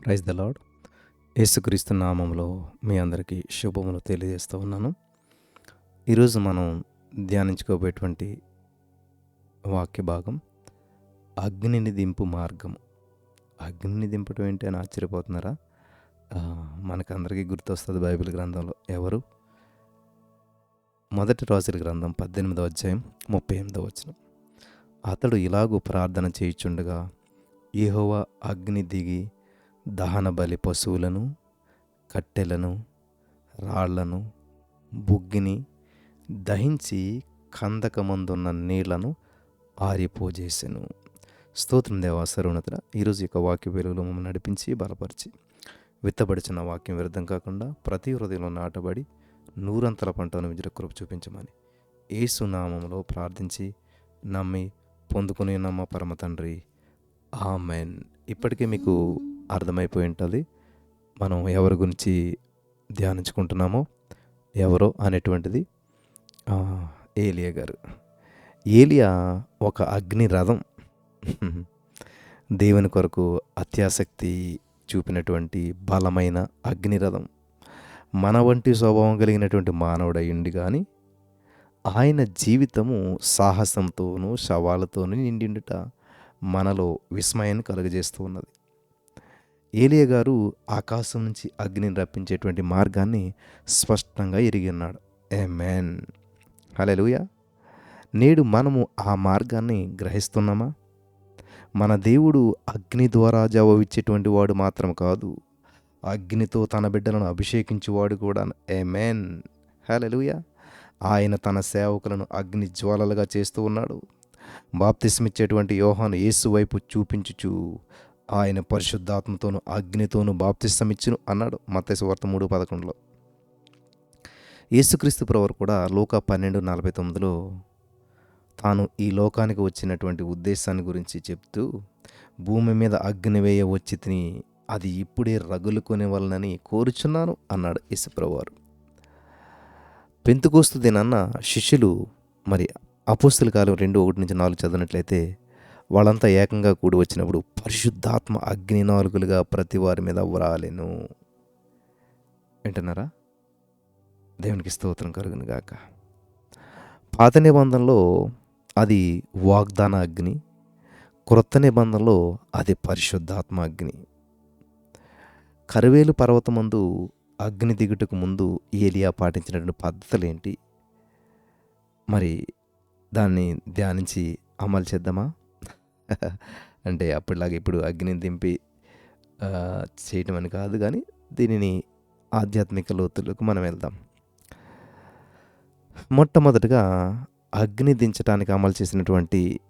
Praise the lord యేసుక్రీస్తు నామంలో మీ అందరికీ శుభములు తెలియజేస్తూ ఉన్నాను. ఈరోజు మనం ధ్యానించుకోబోయేటువంటి వాక్య భాగం అగ్నిని దింపు మార్గం. అగ్నిని దింపడం ఏంటి అని ఆశ్చర్యపోతున్నారా? మనకందరికీ గుర్తొస్తుంది బైబిల్ గ్రంథంలో ఎవరు? మొదటి రోజుల గ్రంథం పద్దెనిమిదో అధ్యాయం ముప్పై ఎనిమిదో వచనం. అతడు ఇలాగూ ప్రార్థన చేయుచుండగా యెహోవా అగ్ని దిగి దహన బలి పశువులను కట్టెలను రాళ్ళను బుగ్గిని దహించి కందకమందున్న నీళ్ళను ఆరిపోజేసెను. స్తోత్రం దేవా సర్వోన్నతుడ ఈరోజు యొక్క వాక్య వెలుగులో మమ్మల్ని నడిపించి బలపరిచి విత్తబడిచిన వాక్యం వ్యర్థం కాకుండా ప్రతి హృదయంలో నాటబడి నూరంతల పంటను విజయ కృప చూపించమని ఏసునామంలో ప్రార్థించి నమ్మి పొందుకుని నమ్మ పరమ తండ్రి. ఆమెన్. ఇప్పటికే మీకు అర్థమైపోయి ఉంటుంది. మనం ఎవరి గురించి ధ్యానించుకుంటున్నామో ఎవరో అనేటువంటిది. ఏలియా గారు. ఏలియా ఒక అగ్ని రథం. దేవుని కొరకు అత్యాసక్తి చూపినటువంటి బలమైన అగ్ని రథం. మన వంటి స్వభావం కలిగినటువంటి మానవుడయ్యుండి కానీ ఆయన జీవితము సాహసంతోనూ శవాలతోనూ నిండిండుట మనలో విస్మయాన్ని కలుగజేస్తూ ఉన్నది. ఏలియ గారు ఆకాశం నుంచి అగ్నిని రప్పించేటువంటి మార్గాన్ని స్పష్టంగా ఎరిగి ఉన్నాడు. ఏ మ్యాన్ హలెలుయ నేడు మనము ఆ మార్గాన్ని గ్రహిస్తున్నామా? మన దేవుడు అగ్ని ద్వారా జవాబిచ్చేటువంటి వాడు మాత్రం కాదు. అగ్నితో తన బిడ్డలను అభిషేకించేవాడు కూడా. ఏ మ్యాన్ హలెలుయ ఆయన తన సేవకులను అగ్ని జ్వాలలుగా చేస్తూ ఉన్నాడు. బాప్తిస్మిచ్చేటువంటి యోహాను యేసు వైపు చూపించుచు ఆయన పరిశుద్ధాత్మతోను అగ్నితోను బాప్తిస్తమిచ్చును అన్నాడు మత్తయి వార్త మూడు పదకొండులో. యేసుక్రీస్తు ప్రవర్ కూడా లోక పన్నెండు నలభై తొమ్మిదిలో తాను ఈ లోకానికి వచ్చినటువంటి ఉద్దేశాన్ని గురించి చెప్తూ భూమి మీద అగ్ని వేయ వచ్చి తిని అది ఇప్పుడే రగులుకునే వలనని కోరుచున్నాను అన్నాడు యేసుప్రవారు పెంతుకోస్తు దినన్న శిష్యులు మరి అపోస్తుల కాలం రెండు ఒకటి నుంచి నాలుగు చదివినట్లయితే వాళ్ళంతా ఏకంగా కూడి వచ్చినప్పుడు పరిశుద్ధాత్మ అగ్ని నాలుగులుగా ప్రతి వారి మీద వ్రాలెను. వింటున్నారా? దేవునికి స్తోత్రం కలుగును గాక. పాత నిబంధనలో అది వాగ్దాన అగ్ని క్రొత్త నిబంధనలో అది పరిశుద్ధాత్మ అగ్ని. కరువేలు పర్వతమందు అగ్ని దిగుటకు ముందు ఏలియా పాటించినటువంటి పద్ధతులు ఏంటి మరి దాన్ని ధ్యానించి అమలు చేద్దామా? అంటే అప్పటిలాగా ఇప్పుడు అగ్నిని దింపి చేయటం అని కాదు కానీ దీనిని ఆధ్యాత్మిక లోతులకు మనం వెళ్దాం. మొట్టమొదటిగా అగ్ని దించడానికి అమలు చేసినటువంటి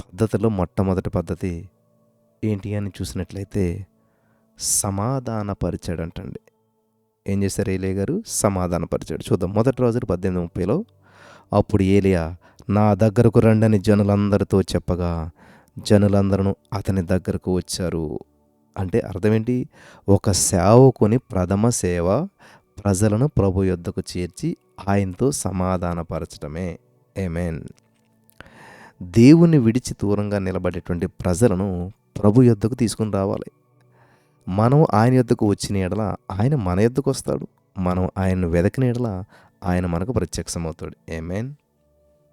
పద్ధతిలో మొట్టమొదటి పద్ధతి ఏంటి అని చూసినట్లయితే సమాధానపరిచాడు అంటండి. ఏం చేశారు ఏలియా గారు? సమాధానపరిచాడు. చూద్దాం. మొదటి రోజు పద్దెనిమిది ముప్పైలో అప్పుడు ఏలియా నా దగ్గరకు రండని జనులందరితో చెప్పగా జనులందరూ అతని దగ్గరకు వచ్చారు. అంటే అర్థమేంటి? ఒక సేవకుని ప్రథమ సేవ ప్రజలను ప్రభు యొద్దకు చేర్చి ఆయనతో సమాధానపరచడమే ఏమేన్ దేవుని విడిచి దూరంగా నిలబడేటువంటి ప్రజలను ప్రభు యొద్దకు తీసుకుని రావాలి. మనం ఆయన యొద్దకు వచ్చిన ఎడల ఆయన మన యొద్దకు వస్తాడు. మనం ఆయన్ను వెదకిన ఎడల ఆయన మనకు ప్రత్యక్షమవుతాడు. ఏమేన్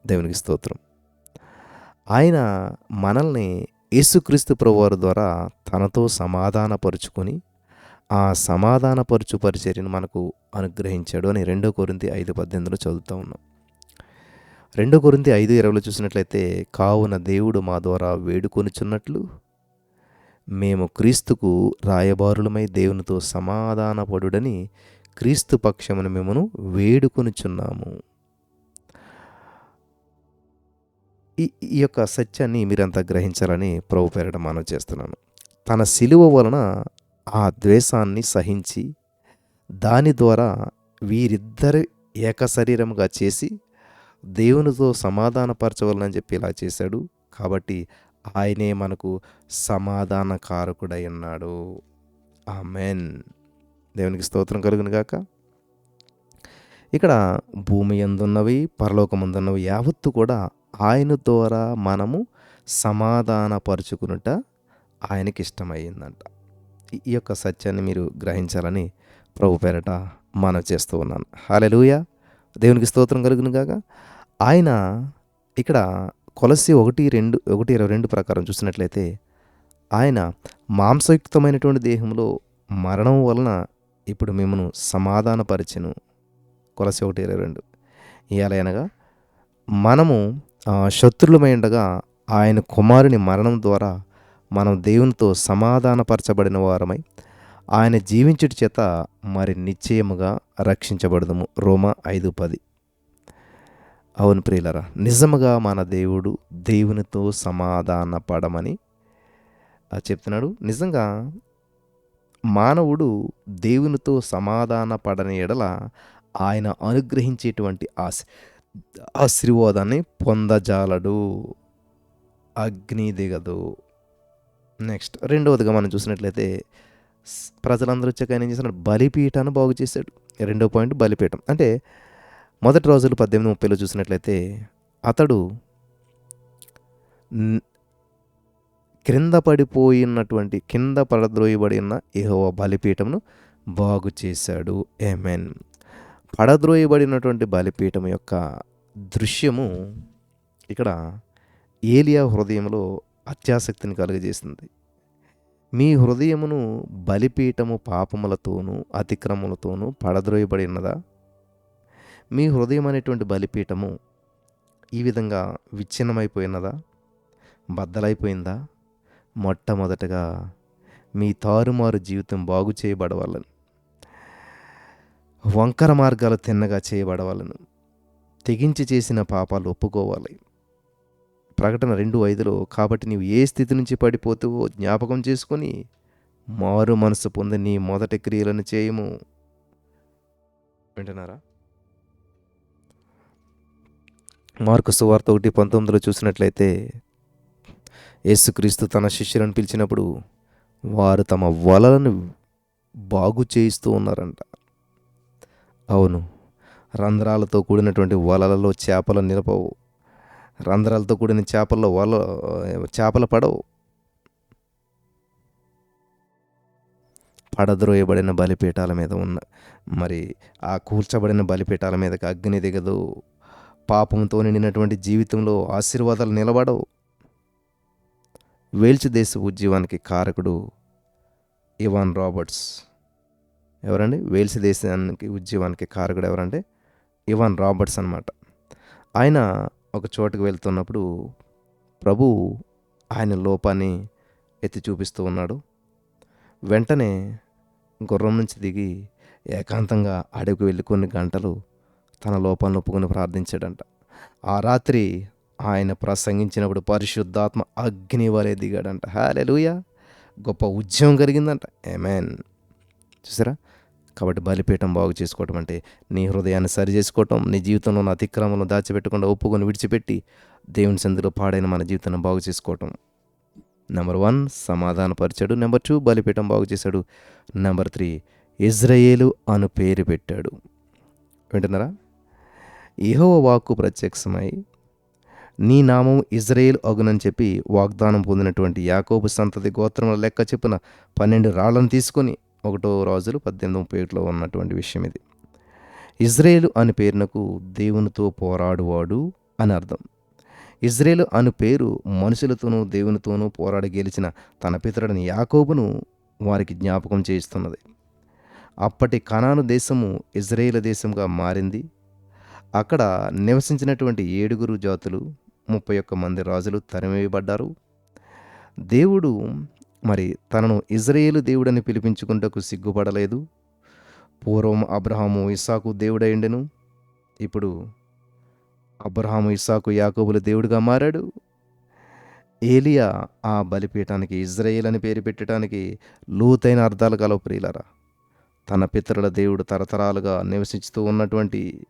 దేవునికి స్తోత్రం. ఆయన మనల్ని యేసుక్రీస్తు ప్రభువారి ద్వారా తనతో సమాధానపరుచుకొని ఆ సమాధానపరుచు పరిచర్యను మనకు అనుగ్రహించాడు అని రెండో కొరింది ఐదు పద్దెనిమిదిలో చదువుతూ ఉన్నాం. రెండో కొరింది ఐదు ఇరవైలో చూసినట్లయితే కావున దేవుడు మా ద్వారా వేడుకొనుచున్నట్లు మేము క్రీస్తుకు రాయబారులమై దేవునితో సమాధానపడుడని క్రీస్తు పక్షమును మేమును వేడుకొనుచున్నాము. ఈ ఈ యొక్క సత్యాన్ని మీరంతా గ్రహించాలని ప్రభు పేరట మనం చేస్తున్నాను. తన సిలువ వలన ఆ ద్వేషాన్ని సహించి దాని ద్వారా వీరిద్దరి ఏక శరీరముగా చేసి దేవునితో సమాధానపరచవలనని చెప్పి ఇలా చేశాడు. కాబట్టి ఆయనే మనకు సమాధానకారకుడై ఉన్నాడు. ఆ మెన్ దేవునికి స్తోత్రం కలుగును గాక ఇక్కడ భూమి ఎందున్నవి పరలోకమందున్నవి యావత్తు కూడా ఆయన ద్వారా మనము సమాధానపరుచుకునుట ఆయనకి ఇష్టమయ్యిందంట ఈ- ఈ యొక్క సత్యాన్ని మీరు గ్రహించాలని ప్రభు పేరట మనం చేస్తూ ఉన్నాను. హాలెలుయ దేవునికి స్తోత్రం కలుగును కాక ఆయన ఇక్కడ కొలసి ఒకటి రెండు ఒకటి ఇరవై రెండు ప్రకారం చూసినట్లయితే ఆయన మాంసయుక్తమైనటువంటి దేహంలో మరణం వలన ఇప్పుడు మిమ్మను సమాధానపరిచెను కొలసి ఒకటి ఇరవై రెండు. ఇవాళ అనగా మనము శత్రులమై ఉండగా ఆయన కుమారుని మరణం ద్వారా మనం దేవునితో సమాధానపరచబడిన వారమై ఆయన జీవించుట చేత మరి నిశ్చయముగా రక్షించబడదము. రోమ ఐదు పది. అవును ప్రియులరా నిజముగా మన దేవుడు దేవునితో సమాధాన పడమని ఆ, చెప్తున్నాడు. నిజంగా మానవుడు దేవునితో సమాధాన పడని ఎడల ఆయన అనుగ్రహించేటువంటి ఆశ. ఆశీర్వాదాన్ని పొందజాలడు. అగ్ని దిగదు. నెక్స్ట్ రెండవదిగా మనం చూసినట్లయితే ప్రజలందరూ వచ్చాక ఆయన ఏం చేస్తున్నాడు? బలిపీఠాన్ని బాగు చేశాడు. రెండో పాయింట్ బలిపీఠం. అంటే మొదటి రోజులు పద్దెనిమిది ముప్పైలో చూసినట్లయితే అతడు క్రింద పడిపోయినటువంటి కింద పడద్రోయబడి ఉన్న ఏహోవా బలిపీఠమును బాగు చేశాడు. ఏమెన్ పడద్రోయబడినటువంటి బలిపీఠం యొక్క దృశ్యము ఇక్కడ ఏలియా హృదయంలో అత్యాసక్తిని కలుగజేసింది. మీ హృదయమును బలిపీఠము పాపములతోనూ అతిక్రమములతోనూ పడద్రోయబడినదా మీ హృదయం అనేటువంటి బలిపీఠము ఈ విధంగా విచ్ఛిన్నమైపోయినదా? బద్దలైపోయిందా? మొట్టమొదటగా మీ తారుమారు జీవితం బాగు చేయబడవాలని వంకర మార్గాలు తిన్నగా చేయబడవాలను. తెగించి చేసిన పాపాలు ఒప్పుకోవాలి. ప్రకటన రెండు ఐదులో కాబట్టి నీవు ఏ స్థితి నుంచి పడిపోతావో జ్ఞాపకం చేసుకొని మారు మనసు పొంది నీ మొదటి క్రియలను చేయము. వింటున్నారా? మార్కు సువార్త ఒకటి పంతొమ్మిదిలో చూసినట్లయితే యేసుక్రీస్తు తన శిష్యులను పిలిచినప్పుడు వారు తమ వలలను బాగు చేయిస్తూ ఉన్నారంట. అవును. రంధ్రాలతో కూడినటువంటి వలలలో చేపలు నిలపవు. రంధ్రాలతో కూడిన చేపల్లో వల చేపలు పడవు. పడద్రోయబడిన బలిపీఠాల మీద ఉన్న మరి ఆ కూర్చబడిన బలిపీఠాల మీదకి అగ్ని దిగదు. పాపంతో నిండినటువంటి జీవితంలో ఆశీర్వాదాలు నిలబడవు. వేల్చి దేశ ఉద్యమానికి కారకుడు ఇవాన్ రాబర్ట్స్. ఎవరండి? వేల్సి దేశానికి ఉద్యమానికి కారకుడు ఎవరంటే ఇవాన్ రాబర్ట్స్ అనమాట ఆయన ఒక చోటుకు వెళ్తున్నప్పుడు ప్రభు ఆయన లోపాన్ని ఎత్తి చూపిస్తూ ఉన్నాడు. వెంటనే గుర్రం నుంచి దిగి ఏకాంతంగా అడవికి వెళ్ళి కొన్ని గంటలు తన లోపాన్ని ఒప్పుకొని ప్రార్థించాడంట. ఆ రాత్రి ఆయన ప్రసంగించినప్పుడు పరిశుద్ధాత్మ అగ్ని వలె దిగాడంట. హాలెలూయ గొప్ప ఉద్యమం కలిగిందంట. ఏమేన్ చూసారా? కాబట్టి బలిపీఠం బాగు చేసుకోవటం అంటే నీ హృదయాన్ని సరి చేసుకోవటం నీ జీవితంలో ఉన్న అతిక్రమంలో దాచిపెట్టకుండా ఒప్పుకొని విడిచిపెట్టి దేవుని సందులో పాడైన మన జీవితాన్ని బాగు చేసుకోవటం. నెంబర్ వన్ సమాధానపరిచాడు. నెంబర్ టూ బలిపీఠం బాగు చేశాడు. నెంబర్ త్రీ ఇజ్రాయేలు అను పేరు పెట్టాడు. వింటున్నారా? యెహోవా వాక్కు ప్రత్యక్షమై నీ నామం ఇజ్రాయేల్ అగునని చెప్పి వాగ్దానం పొందినటువంటి యాకోబు సంతతి గోత్రముల లెక్క చెప్పిన పన్నెండు రాళ్ళను తీసుకొని ఒకటో రాజులు పద్దెనిమిది ముప్పై ఒకటిలో ఉన్నటువంటి విషయం ఇది. ఇజ్రాయేల్ అని పేరునకు దేవునితో పోరాడువాడు అని అర్థం. ఇజ్రాయేల్ అను పేరు మనుషులతోనూ దేవునితోనూ పోరాడి గెలిచిన తన పితరుడిని యాకోబును వారికి జ్ఞాపకం చేయిస్తున్నది. అప్పటి కనాను దేశము ఇజ్రాయేల్ దేశంగా మారింది. అక్కడ నివసించినటువంటి ఏడుగురు జాతులు ముప్పై ఒక్క మంది రాజులు తరిమివేయబడ్డారు దేవుడు మరి తనను ఇజ్రాయేలు దేవుడని పిలిపించుకుంటకు సిగ్గుపడలేదు. పూర్వం అబ్రహాము ఇస్సాకు దేవుడైండెను. ఇప్పుడు అబ్రహాము ఇస్సాకు యాకోబుల దేవుడిగా మారాడు. ఏలియా ఆ బలిపీఠానికి ఇజ్రాయేల్ అని పేరు పెట్టడానికి లోతైన అర్థాలు గలవు ప్రియులరా. తన పితరుల దేవుడు తరతరాలుగా నివసించుతూ ఉన్నటువంటి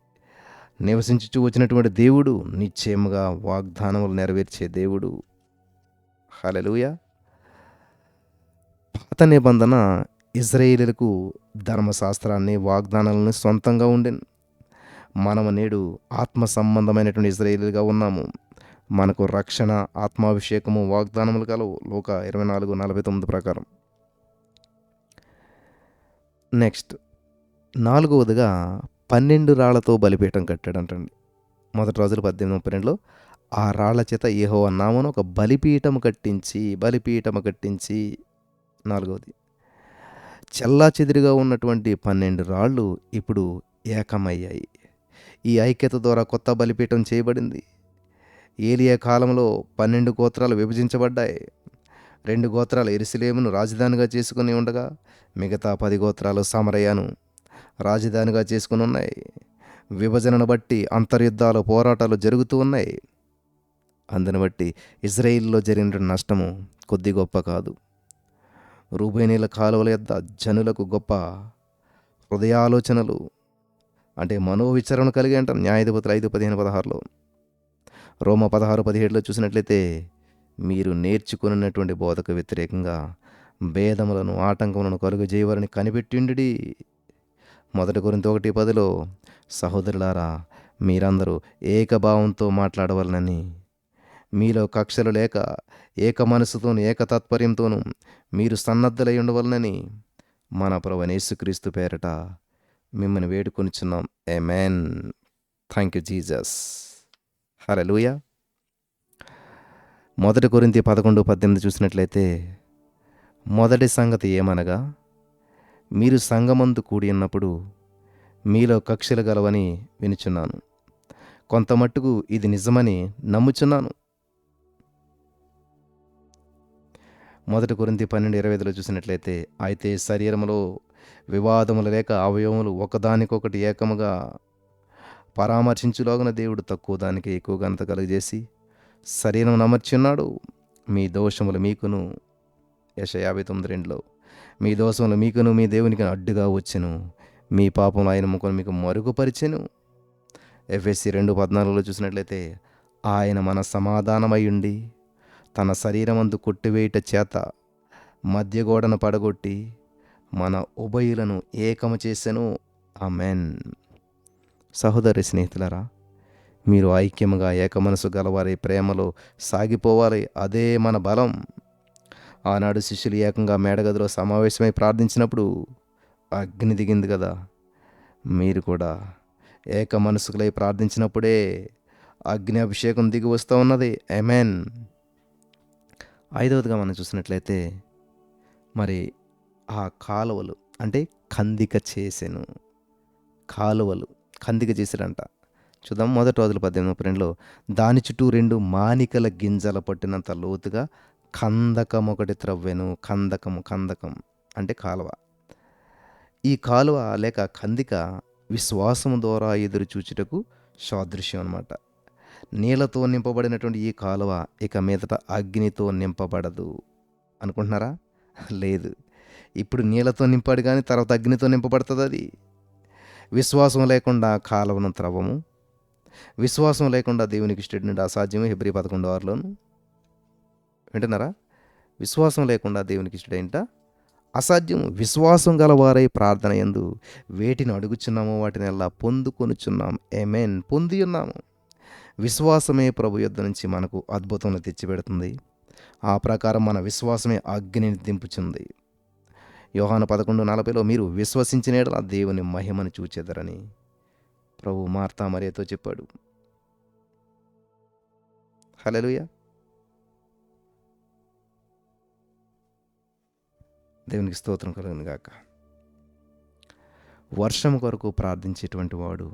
నివసించుచూ వచ్చినటువంటి దేవుడు నిశ్చయముగా వాగ్దానములు నెరవేర్చే దేవుడు. హలలుయా పాత నిబంధన ఇజ్రాయేలీలకు ధర్మశాస్త్రాన్ని వాగ్దానాలను సొంతంగా ఉండే మనము నేడు ఆత్మ సంబంధమైనటువంటి ఇజ్రాయేలీలుగా ఉన్నాము. మనకు రక్షణ ఆత్మాభిషేకము వాగ్దానములు కలవు. లోక ఇరవై నాలుగు నలభై తొమ్మిది ప్రకారం. నెక్స్ట్. నాలుగవదిగా పన్నెండు రాళ్ళతో బలిపీఠం కట్టాడంటండి. మొదటి రోజులు పద్దెనిమిది ముప్పై రెండులో ఆ రాళ్ళ చేత ఏహో అన్నామని ఒక బలిపీఠము కట్టించి బలిపీఠము కట్టించి నాలుగవది. చెల్లా చెదిరిగా ఉన్నటువంటి పన్నెండు రాళ్ళు ఇప్పుడు ఏకమయ్యాయి. ఈ ఐక్యత ద్వారా కొత్త బలిపీఠం చేయబడింది. ఏలియా కాలంలో పన్నెండు గోత్రాలు విభజించబడ్డాయి. రెండు గోత్రాలు ఎరుసలేమును రాజధానిగా చేసుకుని ఉండగా మిగతా పది గోత్రాలు సమరయ్యను. రాజధానిగా చేసుకుని ఉన్నాయి. విభజనను బట్టి అంతర్యుద్ధాలు పోరాటాలు జరుగుతూ ఉన్నాయి. అందుని బట్టి ఇజ్రాయిల్లో జరిగిన నష్టము కొద్ది గొప్ప కాదు. రూబేనీల కాలువల యొద్ద జనులకు గొప్ప హృదయాలోచనలు అంటే మనోవిచారణ కలిగి అంటారు న్యాయాధిపతులు ఐదు పదిహేను పదహారులో. రోమ పదహారు పదిహేడులో చూసినట్లయితే మీరు నేర్చుకున్నటువంటి బోధకు వ్యతిరేకంగా భేదములను ఆటంకములను కలుగు చేయవారని కనిపెట్టిండి మొదటి గురించి ఒకటి పదిలో సహోదరులారా మీరందరూ ఏకభావంతో మాట్లాడవలనని మీలో కక్షలు లేక ఏక మనసుతోను ఏకతాత్పర్యంతోనూ మీరు సన్నద్ధులై ఉండవలనని మన ప్రభు పేరట మిమ్మల్ని వేడుకొనిచున్నాం. Amen thank you Jesus హలలుయ మొదటి గురించి పదకొండు పద్దెనిమిది చూసినట్లయితే మొదటి సంగతి ఏమనగా మీరు సంగమందు కూడి ఉన్నప్పుడు మీలో కక్షలు గలవని వినుచున్నాను. కొంతమట్టుకు ఇది నిజమని నమ్ముచున్నాను. మొదటి కొరింతి పన్నెండు ఇరవై ఐదులో చూసినట్లయితే అయితే శరీరములో వివాదములు లేక అవయవములు ఒకదానికొకటి ఏకముగా పరామర్శించులాగున దేవుడు తక్కువ దానికి ఎక్కువ ఘనత కలుగజేసి శరీరం అమర్చున్నాడు మీ దోషములు మీకును యశ యాభై తొమ్మిది రెండులో మీ దోషములు మీకును మీ దేవునికి అడ్డుగా వచ్చెను. మీ పాపం ఆయన ముఖం మీకు మరుగుపరిచెను. ఎఫ్ఎస్సి రెండు పద్నాలుగులో చూసినట్లయితే ఆయన మన సమాధానమై ఉండి తన శరీరమందు కొట్టివేయుట చేత మధ్య గోడను పడగొట్టి మన ఉభయులను ఏకము చేసెను. ఆమెన్. సహోదరి స్నేహితులరా మీరు ఐక్యముగా ఏకమనసు గలవారి ప్రేమలో సాగిపోవాలి అదే మన బలం. ఆనాడు శిష్యులు ఏకంగా మేడగదిలో సమావేశమై ప్రార్థించినప్పుడు అగ్ని దిగింది కదా మీరు కూడా ఏక మనసుకులై ప్రార్థించినప్పుడే అగ్ని అభిషేకం దిగి వస్తూ ఉన్నది. ఎమెన్ ఐదవదిగా మనం చూసినట్లయితే మరి ఆ కాలువలు అంటే కందిక చేసెను. కాలువలు కందిక చేశారంట చూద్దాం మొదటి రోజుల పద్దెనిమిది ముప్పై రెండులో దాని చుట్టూ రెండు మానికల గింజల పట్టినంత లోతుగా కందకం ఒకటి త్రవ్వెను. కందకము కందకం అంటే కాలువ. ఈ కాలువ లేక కందిక విశ్వాసము ద్వారా ఎదురు చూచుటకు సాదృశ్యం అనమాట నీళ్ళతో నింపబడినటువంటి ఈ కాలువ ఇక మీదట అగ్నితో నింపబడదు. అనుకుంటున్నారా? లేదు. ఇప్పుడు నీళ్ళతో నింపాడు కానీ తర్వాత అగ్నితో నింపబడుతుంది అది విశ్వాసం లేకుండా కాలువను త్రవము విశ్వాసం లేకుండా దేవునికి ఇష్టడి నుండి అసాధ్యము హెబ్రి పదకొండు ఆరులోను. వింటున్నారా? విశ్వాసం లేకుండా దేవునికి ఇష్టడేంట అసాధ్యము. విశ్వాసం గలవారై ప్రార్థన ఎందు వేటిని అడుగుచున్నామో వాటిని ఎలా పొందుకొనుచున్నాం. ఏమేన్ పొంది ఉన్నాము విశ్వాసమే ప్రభు యుద్ధ నుంచి మనకు అద్భుతంలో తెచ్చిపెడుతుంది. ఆ ప్రకారం మన విశ్వాసమే అగ్నిని దింపుచుంది. యోహాను పదకొండు నలభైలో మీరు విశ్వసించిన యెడల దేవుని మహిమను చూచెదరని ప్రభు మార్తా మరియతో చెప్పాడు. హలలుయ దేవునికి స్తోత్రం కలుగును గాక. వర్షం కొరకు ప్రార్థించేటువంటి వాడు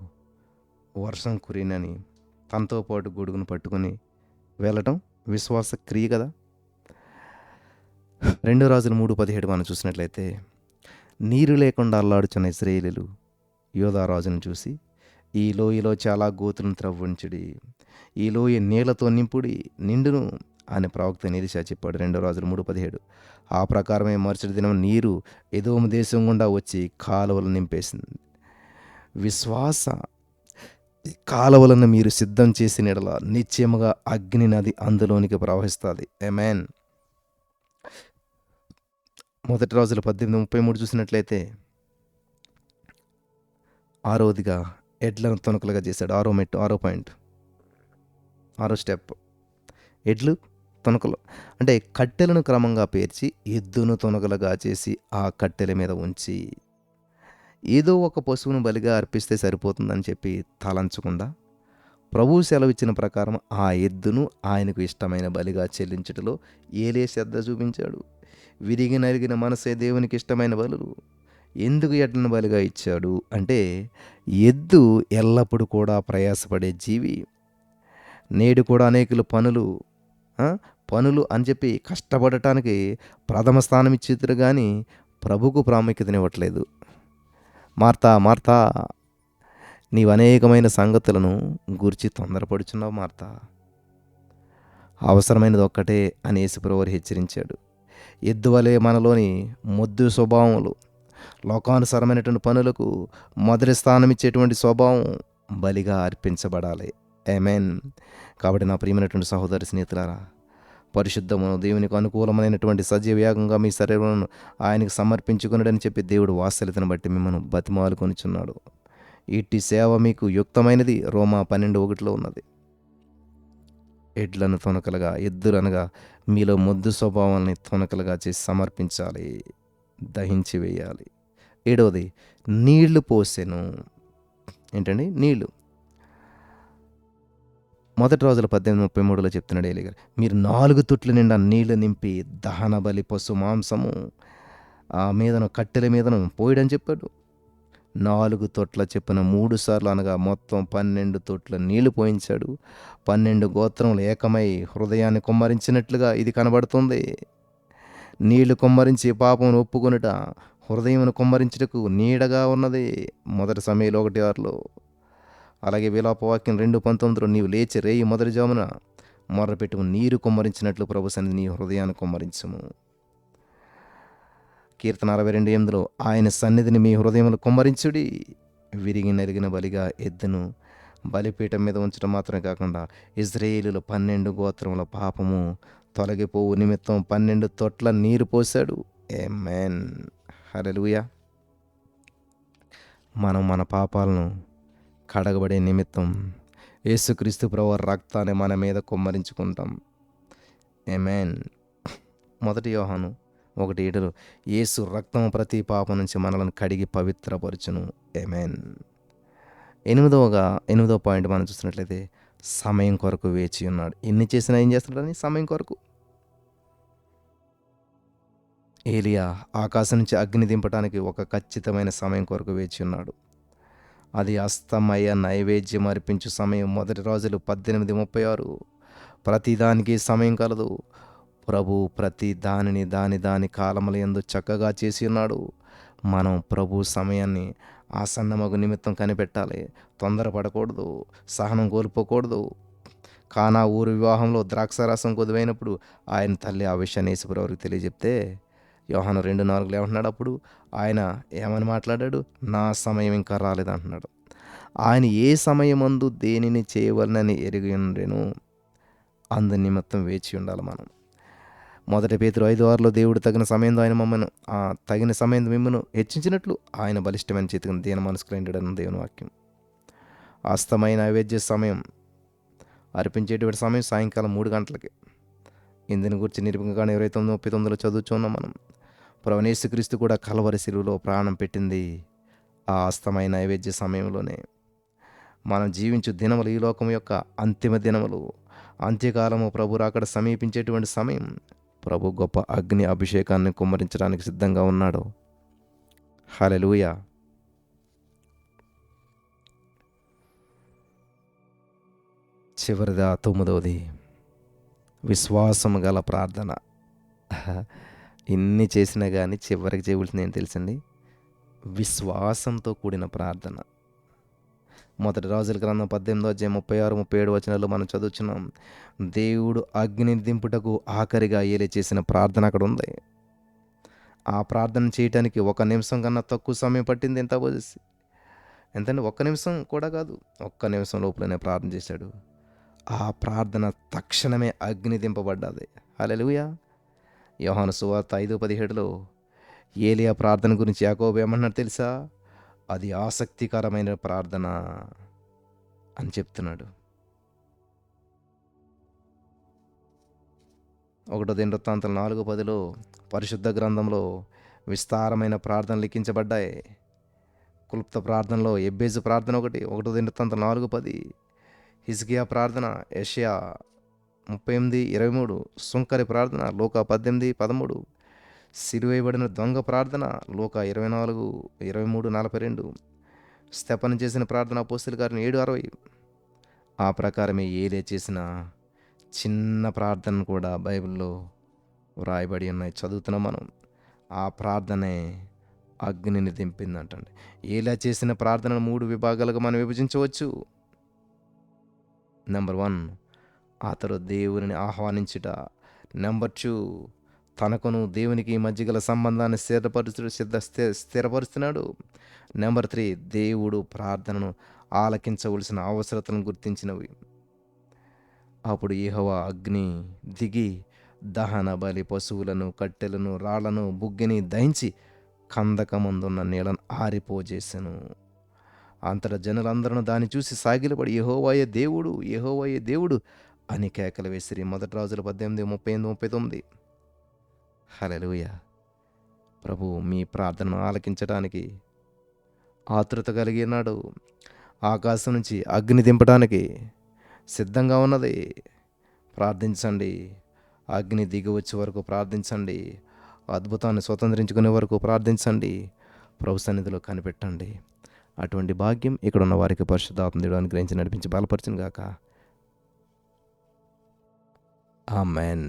వర్షం కురినని తనతో పాటు గొడుగును పట్టుకొని వెళ్ళటం విశ్వాస క్రియ కదా. రెండు రాజులు మూడు పదిహేడు మనం చూసినట్లయితే నీరు లేకుండా అల్లాడుచున్న ఇస్రాయేలీలు యోధారాజును చూసి ఈ లోయలో చాలా గోతులను త్రవ్వించుడి ఈ లోయ నీళ్ళతో నింపుడి నిండును అని ప్రవక్త నిలిచా చెప్పాడు రెండో రాజులు మూడు పదిహేడు. ఆ ప్రకారమే మరుసటి దినం నీరు ఎదోమ దేశం గుండా వచ్చి కాలువలు నింపేసింది. విశ్వాస కాలువలను మీరు సిద్ధం చేసిన ఎడల నిశ్చయముగా అగ్ని నది అందులోనికి ప్రవహిస్తుంది. ఎమెన్ మొదటి రోజుల పద్దెనిమిది ముప్పై మూడు చూసినట్లయితే ఆరోదిగా ఎడ్లను తొనకలుగా చేశాడు. ఆరో మెట్టు ఆరో పాయింట్ ఆరో స్టెప్. ఎడ్లు తొనకలు అంటే కట్టెలను క్రమంగా పేర్చి ఎద్దును తొనకలుగా చేసి ఆ కట్టెల మీద ఉంచి ఏదో ఒక పశువును బలిగా అర్పిస్తే సరిపోతుందని చెప్పి తలంచకుండా ప్రభువు సెలవిచ్చిన ప్రకారం ఆ ఎద్దును ఆయనకు ఇష్టమైన బలిగా చెల్లించటలో ఏలే శ్రద్ధ చూపించాడు. విరిగి నరిగిన మనసే దేవునికి ఇష్టమైన బలులు. ఎందుకు ఎడ్లను బలిగా ఇచ్చాడు? అంటే ఎద్దు ఎల్లప్పుడూ కూడా ప్రయాసపడే జీవి. నేడు కూడా అనేకులు పనులు పనులు అని చెప్పి కష్టపడటానికి ప్రథమ స్థానం ఇచ్చేతురు కానీ ప్రభుకు ప్రాముఖ్యతనివ్వట్లేదు. మార్తా మార్తా నీవు అనేకమైన సంగతులను గురించి తొందరపడుచున్నావు మార్తా. అవసరమైనది ఒక్కటే అని యేసుప్రవరు హెచ్చరించాడు. ఎద్దువలే మనలోని మొద్దు స్వభావములు లోకానుసరమైనటువంటి పనులకు మొదటి స్థానం ఇచ్చేటువంటి స్వభావం బలిగా అర్పించబడాలి. ఏమేన్ కాబట్టి నా ప్రియమైనటువంటి సహోదరి స్నేహితులారా పరిశుద్ధమును దేవునికి అనుకూలమైనటువంటి సజీవయాగంగా మీ శరీరం ఆయనకు సమర్పించుకున్నాడని చెప్పి దేవుడు వాత్సల్యతను బట్టి మిమ్మల్ని బతిమాలుకొనిచున్నాడు. ఇట్టి సేవ మీకు యుక్తమైనది. రోమా పన్నెండు ఒకటిలో ఉన్నది. ఎడ్లను తొనకలుగా ఎద్దులనగా మీలో మొద్దు స్వభావాన్ని తొనకలుగా చేసి సమర్పించాలి. దహించి వేయాలి. ఏడవది నీళ్ళు పోసెను. ఏంటండి? నీళ్ళు. మొదటి రోజుల పద్దెనిమిది ముప్పై మూడులో చెప్తున్నాడు ఏలి గారు మీరు నాలుగు తుట్లు నిండా నీళ్ళు నింపి దహన బలి పశు మాంసము ఆ మీదను కట్టెల మీదను పోయడని చెప్పాడు. నాలుగు తొట్ల చెప్పిన మూడు సార్లు అనగా మొత్తం పన్నెండు తొట్ల నీళ్ళు పోయించాడు. పన్నెండు గోత్రములు ఏకమై హృదయాన్ని కుమ్మరించినట్లుగా ఇది కనబడుతుంది. నీళ్ళు కుమ్మరించి పాపమును ఒప్పుకొనుట హృదయమును కుమ్మరించుటకు నీడగా ఉన్నది. మొదటి సమయంలో ఒకటి ఆరులో అలాగే విలాపవాక్యం రెండు పంతొమ్మిదిలో నీవు లేచి రేయి మొదటి జామున మొర్రపెట్టుకు నీరు కుమ్మరించినట్లు ప్రభు సన్నిధి నీ హృదయాన్ని కుమ్మరించము. కీర్తన అరవై రెండు ఎనిమిదిలో ఆయన సన్నిధిని మీ హృదయంలో కుమ్మరించుడి విరిగి నరిగిన బలిగా ఎద్దును బలిపీఠం మీద ఉంచడం మాత్రమే కాకుండా ఇజ్రాయేలుల పన్నెండు గోత్రముల పాపము తొలగిపోవు నిమిత్తం పన్నెండు తొట్ల నీరు పోశాడు. ఏ మ్యాన్ హరెలుయా మనం మన పాపాలను కడగబడే నిమిత్తం యేసుక్రీస్తు ప్రభు రక్తాన్ని మన మీద కుమ్మరించుకుంటాం. ఏమేన్ మొదటి యోహాను ఒకటి ఏడులో యేసు రక్తం ప్రతి పాపం నుంచి మనలను కడిగి పవిత్రపరచును. ఏమేన్ ఎనిమిదవగా ఎనిమిదవ పాయింట్ మనం చూసినట్లయితే సమయం కొరకు వేచి ఉన్నాడు. ఎన్ని చేసినా ఏం చేస్తున్నాడని సమయం కొరకు. ఏలియా ఆకాశం నుంచి అగ్ని దింపడానికి ఒక ఖచ్చితమైన సమయం కొరకు వేచి ఉన్నాడు. అది అస్తమయ నైవేద్యం అర్పించు సమయం మొదటి రోజులు పద్దెనిమిది ముప్పై ఆరు. ప్రతిదానికి సమయం కలదు. ప్రభు ప్రతి దానిని దాని దాని కాలముల ఎందు చక్కగా చేసి ఉన్నాడు. మనం ప్రభు సమయాన్ని ఆసన్నమగు నిమిత్తం కనిపెట్టాలి. తొందరపడకూడదు సహనం కోల్పోకూడదు. కానా ఊరు వివాహంలో ద్రాక్షారసం కొద్దువైనప్పుడు ఆయన తల్లి ఆ విషయాన్ని యేసుప్రవరికి తెలియజెప్తే యోహాను రెండు నాలుగులో ఏమంటున్నాడు అప్పుడు ఆయన ఏమని మాట్లాడాడు? నా సమయం ఇంకా రాలేదంటున్నాడు. ఆయన ఏ సమయమందు దేనిని చేయవలనని ఎరిగి ఉండేను? అందు నిమిత్తం వేచి ఉండాలి మనం. మొదటి పేతురు ఐదు ఆరులో దేవుడు తగిన సమయంలో ఆయన మమ్మను ఆ తగిన సమయం మిమ్మను హెచ్చించినట్లు ఆయన బలిష్టమైన చేతికి దీన మనసుకులైండని దేవుని వాక్యం. అస్తమైన నైవేద్య సమయం. అర్పించేటువంటి సమయం సాయంకాలం మూడు గంటలకి. ఇందుని గురించి నిరూపంగానే ఇరవై తొమ్మిది ముప్పై తొమ్మిదిలో చదువుచున్నాం మనం. ప్రవణేశుక్రీస్తు కూడా కలవరి శిలువలో ప్రాణం పెట్టింది ఆ అస్తమైన నైవేద్య సమయంలోనే. మనం జీవించు దినములు ఈ లోకం యొక్క అంతిమ దినములు. అంత్యకాలము ప్రభు రాకడ సమీపించేటువంటి సమయం. ప్రభు గొప్ప అగ్ని అభిషేకాన్ని కుమ్మరించడానికి సిద్ధంగా ఉన్నాడు. హలెలూయ చివరిదా తొమ్మిదవది. విశ్వాసము గల ప్రార్థన. ఎన్ని చేసినా కానీ చివరికి చేయవలసింది ఏం తెలుసండి? విశ్వాసంతో కూడిన ప్రార్థన. మొదటి రాజుల గ్రంథం పద్దెనిమిదో అధ్యాయం ముప్పై ఆరు ముప్పై ఏడు వచనాలు మనం చదువుతున్నాం దేవుడు అగ్ని దింపుటకు ఆఖరిగా ఏలే చేసిన ప్రార్థన అక్కడ ఉంది. ఆ ప్రార్థన చేయటానికి ఒక నిమిషం కన్నా తక్కువ సమయం పట్టింది ఎంత పోసి ఎంతంటే ఒక్క నిమిషం కూడా కాదు. ఒక్క నిమిషం లోపలనే ప్రార్థన చేశాడు. ఆ ప్రార్థన తక్షణమే అగ్ని దింపబడ్డది. అలెలుయా యోహాను సువార్త ఐదు పదిహేడులో ఏలియా ప్రార్థన గురించి యాకోబు ఏమన్నాడు తెలుసా? అది ఆసక్తికరమైన ప్రార్థన అని చెప్తున్నాడు. ఒకటో దిన వృత్తాంతం నాలుగు పదిలో పరిశుద్ధ గ్రంథంలో విస్తారమైన ప్రార్థనలు లిఖించబడ్డాయి. క్లుప్త ప్రార్థనలో ఎబ్బేజు ప్రార్థన ఒకటి ఒకటో దినతంత నాలుగు పది హిజ్కియా ప్రార్థన ఏషియా ముప్పై ఎనిమిది ఇరవై మూడు సుంకరి ప్రార్థన లోక పద్దెనిమిది పదమూడు సిరివేయబడిన దొంగ ప్రార్థన లోక ఇరవై నాలుగు ఇరవై మూడు నలభై రెండు స్తెపన చేసిన ప్రార్థన పోస్తుల గారిని ఏడు అరవై. ఆ ప్రకారమే ఏలే చేసిన చిన్న ప్రార్థన కూడా బైబిల్లో వ్రాయబడి ఉన్నాయి. చదువుతున్నాం మనం. ఆ ప్రార్థనే అగ్నిని దింపిందంటండి. ఏలా చేసిన ప్రార్థనను మూడు విభాగాలుగా మనం విభజించవచ్చు. నెంబర్ వన్ అతడు దేవుని ఆహ్వానించుట. నెంబర్ టూ తనకును దేవునికి మధ్య గల సంబంధాన్ని స్థిరపరుచు సిద్ధ స్థి- స్థిరపరుస్తున్నాడు. నెంబర్ త్రీ దేవుడు ప్రార్థనను ఆలకించవలసిన అవసరతను గుర్తించినవి. అప్పుడు యెహోవా అగ్ని దిగి దహన బలి పశువులను కట్టెలను రాళ్ళను బుగ్గిని దహించి కందకమందున్న నీళ్ళను ఆరిపోజేసెను. అంతట జనులందరూ దాన్ని చూసి సాగిలపడి యహోవాయే దేవుడు యహోవాయే దేవుడు అని కేకలు వేసిరి. మొదటి రాజులు పద్దెనిమిది ముప్పై ఎనిమిది ముప్పై తొమ్మిది హలలుయ ప్రభు మీ ప్రార్థనను ఆలకించడానికి ఆతృత కలిగినాడు ఆకాశం నుంచి అగ్ని దింపడానికి సిద్ధంగా ఉన్నది. ప్రార్థించండి. అగ్ని దిగి వచ్చే వరకు ప్రార్థించండి. అద్భుతాన్ని స్వతంత్రించుకునే వరకు ప్రార్థించండి. ప్రభు సన్నిధిలో కనిపెట్టండి. అటువంటి భాగ్యం ఇక్కడ ఉన్న వారికి పరిశుద్ధాత్మ దేవుడు అనుగ్రహించి నడిపించి బలపరచును గాక ఆమెన్